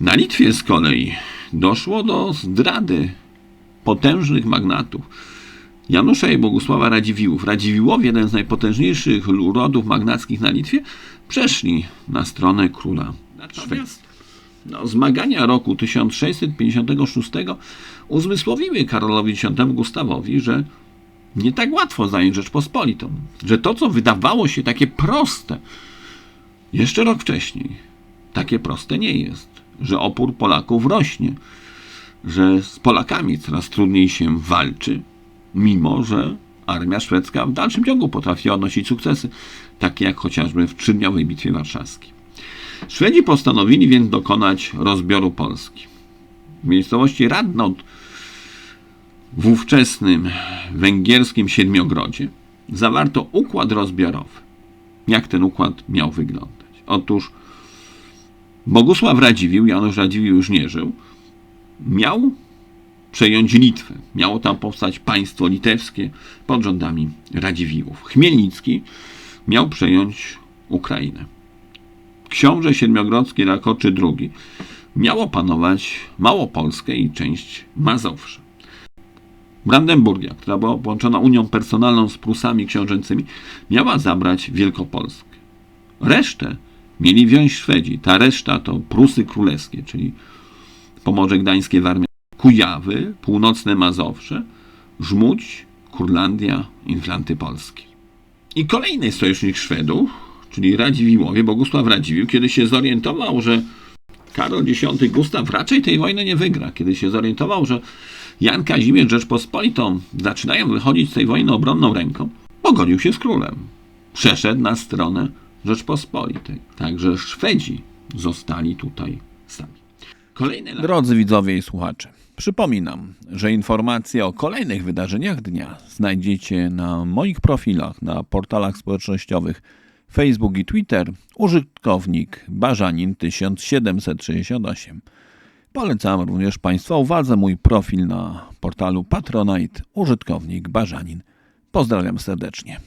Na Litwie z kolei doszło do zdrady potężnych magnatów. Janusza i Bogusława Radziwiłłów. Radziwiłłowie, jeden z najpotężniejszych rodów magnackich na Litwie, przeszli na stronę króla Szwecji. No, zmagania roku 1656 uzmysłowiły Karolowi X Gustawowi, że nie tak łatwo zająć Rzeczpospolitą, że to, co wydawało się takie proste jeszcze rok wcześniej, takie proste nie jest, że opór Polaków rośnie, że z Polakami coraz trudniej się walczy, mimo że armia szwedzka w dalszym ciągu potrafiła odnosić sukcesy, takie jak chociażby w trzydniowej bitwie warszawskiej. Szwedzi postanowili więc dokonać rozbioru Polski. W miejscowości Radnot, w ówczesnym węgierskim Siedmiogrodzie, zawarto układ rozbiorowy. Jak ten układ miał wyglądać? Otóż Bogusław Radziwiłł, Janusz Radziwiłł już nie żył, miał przejąć Litwę. Miało tam powstać państwo litewskie pod rządami Radziwiłłów. Chmielnicki miał przejąć Ukrainę. Książę Siedmiogrodzki Rakoczy II miało panować Małopolskę i część Mazowsza. Brandenburgia, która była połączona unią personalną z Prusami książęcymi, miała zabrać Wielkopolskę. Resztę mieli wziąć Szwedzi. Ta reszta to Prusy Królewskie, czyli Pomorze Gdańskie, Warmia, Kujawy, Północne Mazowsze, Żmudź, Kurlandia, Inflanty Polskie. I kolejny sojusznik Szwedów, czyli Radziwiłłowie, Bogusław Radziwiłł, kiedy się zorientował, że Karol X Gustaw raczej tej wojny nie wygra, kiedy się zorientował, że Jan Kazimierz Rzeczpospolitą zaczynają wychodzić z tej wojny obronną ręką, pogodził się z królem. Przeszedł na stronę Rzeczpospolitej. Także Szwedzi zostali tutaj sami. Kolejny Drodzy widzowie i słuchacze, przypominam, że informacje o kolejnych wydarzeniach dnia znajdziecie na moich profilach na portalach społecznościowych Facebook i Twitter użytkownik Barzanin 1768. Polecam również Państwa uwadze mój profil na portalu Patronite użytkownik Barzanin. Pozdrawiam serdecznie.